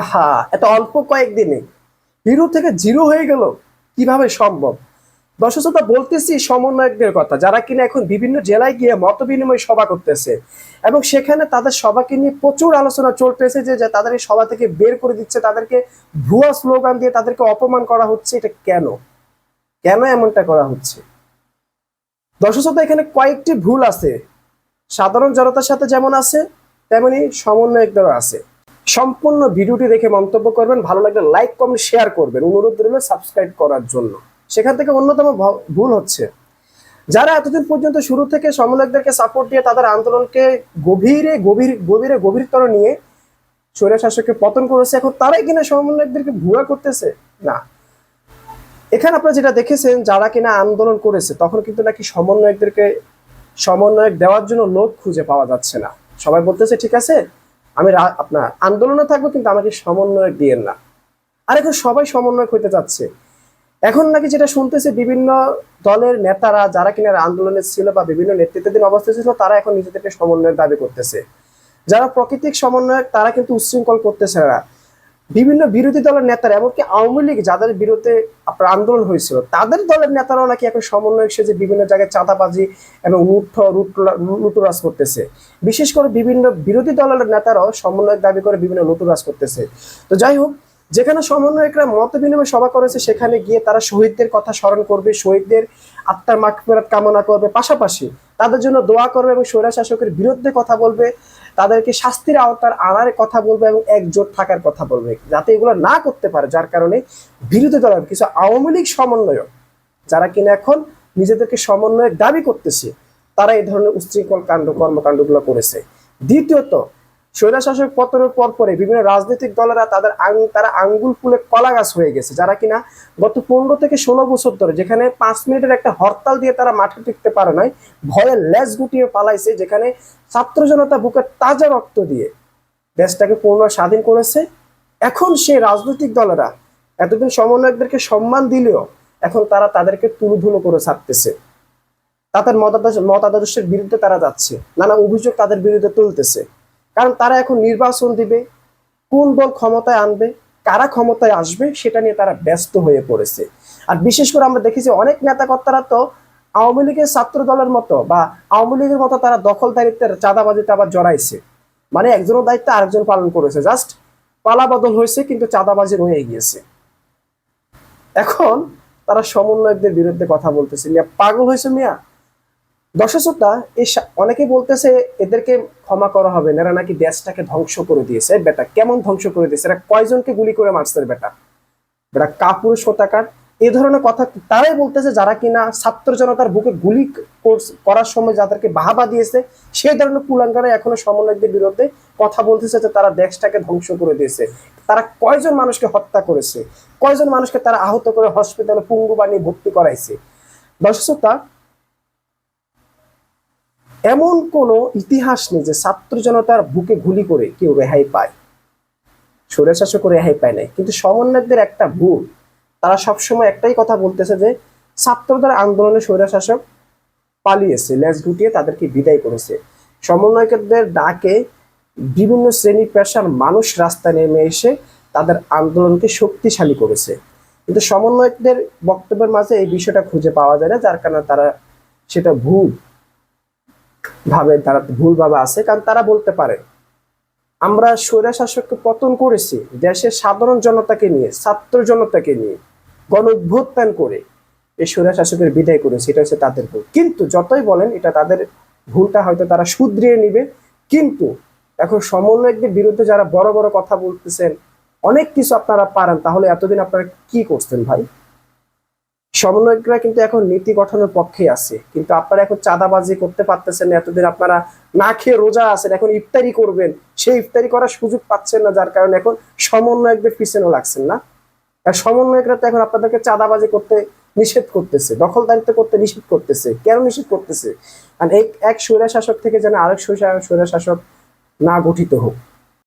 আহা, এত অল্প কয়েকদিনে। হিরো থেকে জিরো হয়ে গেল? কীভাবে সম্ভব? দর্শকতা বলতেছি সমন্বয়কদের কথা, যারা কিনা এখন বিভিন্ন জেলায় গিয়ে মত বিনিময় সভা করতেছে এবং সেখানে তাদের সভাকে নিয়ে প্রচুর আলোচনা চলতেছে যে তাদের এই সভা থেকে বের করে দিচ্ছে, তাদেরকে ভুয়া স্লোগান দিয়ে তাদেরকে অপমান করা হচ্ছে, এটা কেন? কেন এমনটা করা হচ্ছে? দর্শকতা এখানে কয়েকটি ভুল আছে। সাধারণ জনতার সাথে যেমন আছে, তেমনি সমন্বয়কদেরও আছে। সম্পূর্ণ ভিডিওটি দেখে মন্তব্য করবেন, ভালো লাগলে লাইক কমেন্ট শেয়ার করবেন। অনুরোধ রইল সাবস্ক্রাইব করার জন্য। সেখান থেকে অন্যতম ভুল হচ্ছে। যারা এতদিন পর্যন্ত শুরু থেকে সমন্বয়কদেরকে সাপোর্ট দিয়ে তাদের আন্দোলনকে গভীরে, গভীর, গভীরে, গভীরতর নিয়ে স্বৈরা শাসককে পতন করেছে, এখন তারাই কিনা সমন্বয়কদেরকে ভুয়া করতেছে? না। এখানে আপনারা যেটা দেখেছেন, যারা কিনা আন্দোলন করেছে, তখন কিন্তু নাকি সমন্বয়কদেরকে সমন্বয়ক দেওয়ার জন্য লোক খুঁজে পাওয়া যাচ্ছে না। সবাই বলতেছে, ঠিক আছে আমি আপনার আন্দোলনে থাকব, কিন্তু আমাকে সমন্বয়ক দিয়ে না। আর এখন সবাই সমন্বয় হইতে চাচ্ছে। এখন নাকি যেটা শুনতেছে, বিভিন্ন দলের নেতারা, যারা কিনা আন্দোলনে ছিল বা বিভিন্ন নেতৃত্বাধীন অবস্থায় ছিল, তারা এখন নিজেদেরকে সমন্বয়ের দাবি করতেছে। যারা প্রাকৃতিক সমন্বয় তারা কিন্তু উচ্ছৃঙ্খল করতেছে না। বিভিন্ন বিরোধী দলের নেতারা এমনকি আওয়ামী লীগ যাদের বিরুদ্ধে আপনার আন্দোলন হয়েছিল, তাদের দলের নেতারাও নাকি এখন সমন্বয় সমন্বয়ক যে বিভিন্ন জায়গায় চাঁদাবাজি এবং লুঠ লুটুরাজ করতেছে। বিশেষ করে বিভিন্ন বিরোধী দলের নেতারাও সমন্বয়ের দাবি করে বিভিন্ন লুটুরাজ করতেছে। তো যাই হোক যেখানে সমন্বয়করা মত বিনিময় সভা করেছে, সেখানে গিয়ে তারা শহীদদের কথা স্মরণ করবে, শহীদদের আত্মার মাগফিরাত কামনা করবে। পাশাপাশি তাদের জন্য দোয়া করবে এবং স্বৈরা শাসকের বিরুদ্ধে কথা বলবে, তাদেরকে শাস্তির আওতার আনার কথা বলবে এবং একজোট থাকার কথা বলবে, যাতে এগুলো না করতে পারে, যার কারণে বিরোধী দলের কিছু আওয়ামী লীগ সমন্বয়ক যারা কিনা এখন নিজেদেরকে সমন্বয়ের দাবি করতেছে, তারা এই ধরনের উচ্ছৃঙ্খল কাণ্ড, কর্মকাণ্ডগুলো করেছে। দ্বিতীয়ত স্বৈরা শাসক পতনের পর পরে বিভিন্ন রাজনৈতিক দলেরা তাদের আং- তারা আঙ্গুল ফুলে কলা গাছ হয়ে গেছে, যারা কিনা গত পনেরো থেকে ষোলো বছর ধরে যেখানে পাঁচ মিনিটের একটা হরতাল দিয়ে তারা মাঠে টিকতে পারে নাই, ভয়ে লেজ গুটিয়ে পালাইছে, যেখানে ছাত্র জনতা বুকের তাজা রক্ত দিয়ে দেশটাকে পূর্ণ স্বাধীন করেছে। এখন সেই রাজনৈতিক দলেরা এতদিন সমন্বয়কদেরকে সম্মান দিলেও এখন তারা তাদেরকে তুলুধুলো করে ছাড়তেছে। তাদের মতাদর্শ মতাদর্শের বিরুদ্ধে তারা যাচ্ছে, নানা অভিযোগ তাদের বিরুদ্ধে তুলতেছে। কারণ তারা এখন নির্বাচন দিবে, কোন দল ক্ষমতায় আনবে, কারা ক্ষমতায় আসবে সেটা নিয়ে তারা ব্যস্ত হয়ে পড়েছে। আর বিশেষ করে আমরা দেখেছি অনেক নেতাকর্তারা তো আওয়ামী লীগের ছাত্র দলের মতো বা আওয়ামী লীগের মতো তারা দখলদারিত্বের চাঁদাবাজিতে আবার জড়াইছে। মানে একজনের দায়িত্ব আরেকজন পালন করেছে। জাস্ট পালা বদল হয়েছে কিন্তু চাঁদাবাজি রয়ে গিয়েছে। এখন তারা সমন্বয়কদের বিরুদ্ধে কথা বলতেছে। মিয়া, পাগল হয়েছে মিয়া? দর্শকতা এই সা- অনেকে বলতেছে এদেরকে ক্ষমা করা হবে না, এরা নাকি দেশটাকে ধ্বংস করে দিয়েছে। বেটা, কেমন ধ্বংস করে দিয়েছে? এরা কয়জনকে গুলি করে মারছে বেটা? বেটা, কাপুরুষ হতাকার এই ধরনের কথা তারাই বলতেছে যারা কিনা ছাত্র জনতার বুকে গুলি করার সময় যাদেরকে বাহাবা দিয়েছে, সেই ধরনের কুলাঙ্গারা এখনও সমন্বয়কদের বিরুদ্ধে কথা বলতেছে যে তারা দেশটাকে ধ্বংস করে দিয়েছে। তারা কয়জন মানুষকে হত্যা করেছে? কয়জন মানুষকে তারা আহত করে হসপিটালে পুঙ্গু বানিয়ে ভর্তি করাইছে? দর্শকতা এমন কোনো ইতিহাস নেই যে ছাত্র জনতার বুকে গুলি করে কেউ রেহাই পায়। স্বৈরশাসকও রেহাই পায় নাই। কিন্তু সমন্বয়কদের একটা ভুল। তারা সবসময় একটাই কথা বলতেছে যে, ছাত্রদের আন্দোলনে স্বৈরশাসক পালিয়েছে, লেজ গুটিয়ে তাদেরকে বিদায় করেছে। সমন্বয়কদের ডাকে বিভিন্ন শ্রেণি পেশার মানুষ রাস্তায় নেমে এসে তাদের আন্দোলনকে শক্তিশালী করেছে। কিন্তু সমন্বয়কদের বক্তব্যের মাঝে এই বিষয়টা খুঁজে পাওয়া যায় না, যার কারণে তারা সেটা ভুল ভাবে তারা ভুলভাবে আছে, কারণ তারা বলতে পারে। আমরা স্বৈরা শাসককে পতন করেছি, দেশের সাধারণ জনতাকে নিয়ে, ছাত্র জনতাকে নিয়ে গণ অভ্যুত্থান করে এই স্বৈরা শাসকের বিদায় করেছি, এটা হচ্ছে তাদের ভুল। কিন্তু যতই বলেন, এটা তাদের ভুলটা হয়তো তারা শুধরিয়ে নিবে, কিন্তু এখন সমন্বয়কদের বিরুদ্ধে যারা বড় বড় কথা বলতেছেন, অনেক কিছু আপনারা পারেন, তাহলে এতদিন আপনারা কি করতেন ভাই? সমন্বয়করা কিন্তু এখন নীতি গঠনের পক্ষে আছে। কিন্তু আপনারা এখন চাঁদাবাজি করতে পারতেছেন না, এতদিন আপনারা না খেয়ে রোজা আছেন, এখন ইফতারি করবেন, সেই ইফতারি করার সুযোগ পাচ্ছেন না, যার কারণে এখন সমন্বয়কদের পিছনে লাগছেন না। আর সমন্বয়করা তো এখন আপনাদেরকে চাঁদাবাজি করতে নিষেধ করতেছে, দখলদারিত্ব করতে নিষেধ করতেছে। কেন নিষেধ করতেছে? কারণ এক এক স্বৈরা শাসক থেকে যেন আরেক স্বৈরা শাসক না গঠিত হোক।